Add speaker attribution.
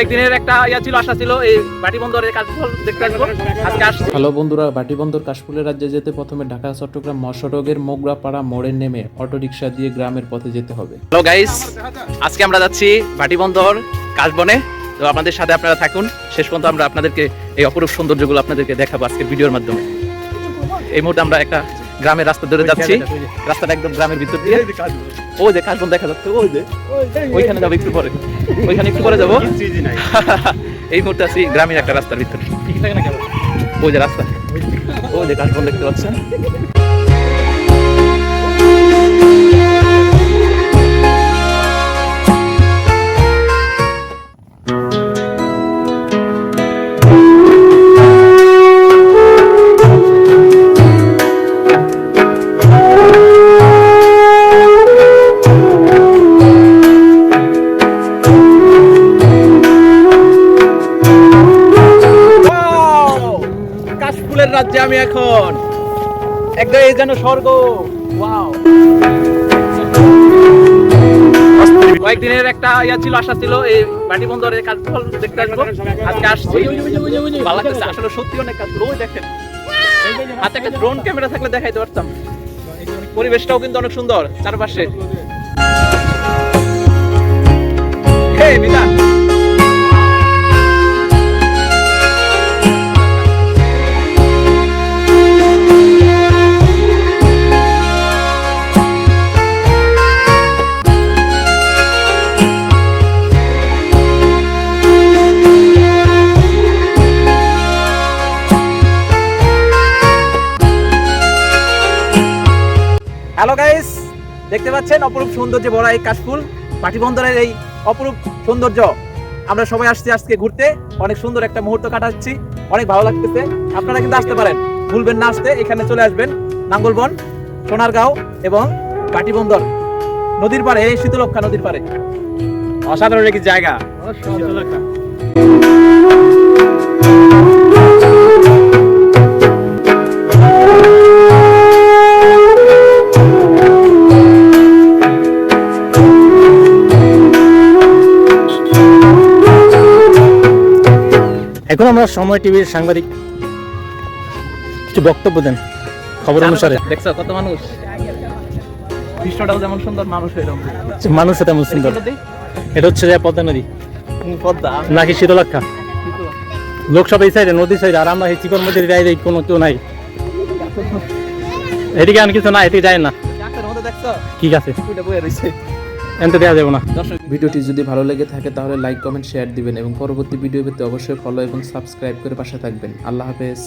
Speaker 1: কয়েকদিনের একটা ইয়া ছিল আশা ছিল এই বাটি বন্দরের কাজ দেখতে আসব। আজকে আসছি।
Speaker 2: হ্যালো বন্ধুরা বাটিবন্দর কাশফুলের রাজ্যে যেতে প্রথমে ঢাকা চট্টগ্রাম মহাসড়কের মোগরাপাড়া মোড়ে নেমে অটোরিকশা দিয়ে গ্রামের পথে যেতে হবে।
Speaker 1: হ্যালো গাইস আজকে আমরা যাচ্ছি বাটি বন্দর কাশবনে। তো আপনাদের সাথে আপনারা থাকুন। শেষ পর্যন্ত আমরা আপনাদেরকে এই অপরূপ সৌন্দর্যগুলো আপনাদেরকে দেখাবো আজকের ভিডিওর মাধ্যমে। এই মুহূর্তে আমরা একটা গ্রামের রাস্তা ধরে যাচ্ছি। রাস্তাটা একদম গ্রামের ভিতর দিয়ে। ওই যে কাশবন দেখা যাচ্ছে ওই যে। ওইখানে যাব একটু পরে। ওইখানে একটু পরে যাব। এই মুহূর্তে আছি গ্রামীণ একটা রাস্তার ভিতরে। ওই যে রাস্তা। ওই যে কাশবন দেখতে পাচ্ছেন। কাশফুলের রাজ্যে আমি এখন। একদম এই যেন স্বর্গ। কয়েকদিনের একটা ইয়া ছিল, আশা ছিল, এই বাটি বন্দরের কাজ ফল দেখতে আসব। আজকে আসছি। আসলে সত্যি অনেক কাজ ওই দেখেন, হাতে একটা ড্রোন ক্যামেরা থাকলে দেখাইতে পারতাম। পরিবেশটাও কিন্তু অনেক সুন্দর, চারপাশে। হ্যালো গাইস দেখতে পাচ্ছেন অপরূপ সৌন্দর্য ভরা এই কাশফুল পাটিবন্দরের এই অপরূপ সৌন্দর্য। আমরা সবাই আসছি আজকে ঘুরতে। অনেক সুন্দর একটা মুহূর্ত কাটাচ্ছি। অনেক ভালো লাগতেছে। আপনারা কিন্তু আসতে পারেন। ভুলবেন না আসতে। এখানে চলে আসবেন নাঙ্গলবন সোনারগাঁও এবং পাটিবন্দর নদীর পাড়ে এই শীতলক্ষা নদীর পাড়ে। অসাধারণ একটি জায়গা।
Speaker 3: এখন আমরা সময় টিভির সাংবাদিক। কিছু বক্তব্য দেন খবর অনুসারে।
Speaker 1: দেখছ কত মানুষ? দৃশ্যটাও যেমন সুন্দর মানুষ এরকম।
Speaker 3: মানুষ তেমন সুন্দর। এটা হচ্ছে যে পদ্মা নদী।
Speaker 1: পদ্মা
Speaker 3: নাকি শীতলক্ষা লোকসভা এই সাইডে নদী সাইডে আর আমরা এই চিকন মধ্যে কোনো কেউ নাই। এদিকে আর কিছু না এদিকে যায় না। ঠিক আছে। এনতে দেওয়া যাবে না।
Speaker 2: ভিডিওটি যদি ভালো লেগে থাকে তাহলে লাইক, কমেন্ট, শেয়ার দিবেন এবং পরবর্তী ভিডিও পেতে অবশ্যই ফলো এবং সাবস্ক্রাইব করে পাশে থাকবেন। আল্লাহ হাফেজ।